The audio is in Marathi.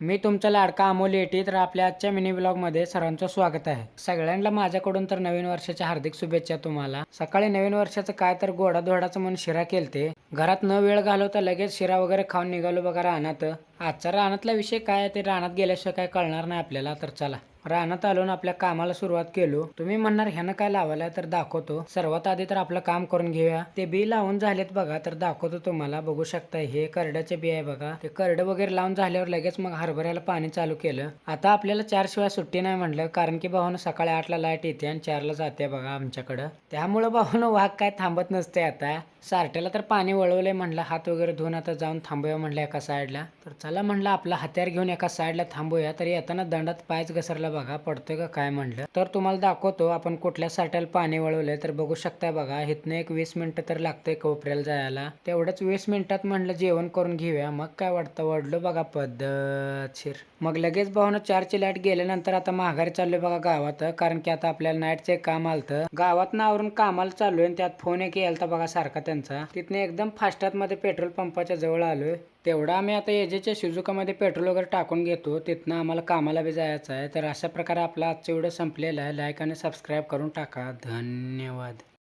मी तुमचा लाडका अमोल येटी तर आपल्या आजच्या मिनी ब्लॉगमध्ये सर्वांचं स्वागत आहे. सगळ्यांना माझ्याकडून तर नवीन वर्षाच्या हार्दिक शुभेच्छा तुम्हाला. सकाळी नवीन वर्षाचं काय तर गोडाधोडाचं म्हणून शिरा केलते. घरात न वेळ घालवता लगेच शिरा वगैरे खाऊन निघालो बघा रानात. आजचा रानातला विषय काय ते रानात गेल्याशिवाय काय कळणार नाही आपल्याला तर चला. रानात आलो आपल्या कामाला सुरुवात केलो. तुम्ही म्हणणार ह्यानं काय लावायला तर दाखवतो. सर्वात आधी तर आपलं काम करून घेऊया. ते बी लावून झालेत बघा तर दाखवतो तुम्हाला. बघू शकता हे करड्याचे बी आहे बघा. ते करड वगैरे लावून झाल्यावर लगेच मग हरभऱ्याला पाणी चालू केलं. आता आपल्याला चार शिवाय सुट्टी नाही म्हणलं कारण की भाऊनं सकाळी आठला लाइट येते आणि चारला जाते बघा आमच्याकडं. त्यामुळं भाऊनं वाघ काय थांबत नसते आता. सारट्याला तर पाणी वळवलंय म्हणलं हात वगैरे धुवून आता जाऊन थांबूया म्हणलं एका साईडला तर चला म्हणलं आपला हत्यार घेऊन एका साईडला थांबूया. तर येताना दंडात पायच घसरला बघा पडतोय का काय म्हणलं. तर तुम्हाला दाखवतो आपण कुठल्या साठ्याला पाणी वळवलंय तर बघू शकता बघा इथनं एक वीस मिनिटं तर लागतंय कोपऱ्याला जायला. तेवढंच वीस मिनिटात म्हणलं जेवण करून घेऊया. मग काय वाटतं वडलो बघा पद्धतशीर मग लगेच भाऊन चारची लाइट गेल्यानंतर आता माघारी चाललोय बघा गावात कारण की आता आपल्याला नाईटचं एक काम आलतं. गावात आवरून कामाला चालू आणि त्यात फोन एक यायला बघा सारखा त्यांचा. तिथनं एकदम फास्टात मध्ये पेट्रोल पंपाच्या जवळ आलोय. तेवढा आम्ही आता एजेच्या शिजुकामध्ये पेट्रोल वगैरे टाकून घेतो तिथनं आम्हाला कामाला बी जायचं आहे. तर अशा प्रकारे आपलं आजचं व्हिडिओ संपलेला आहे. लाईक आणि सबस्क्राईब करून टाका. धन्यवाद.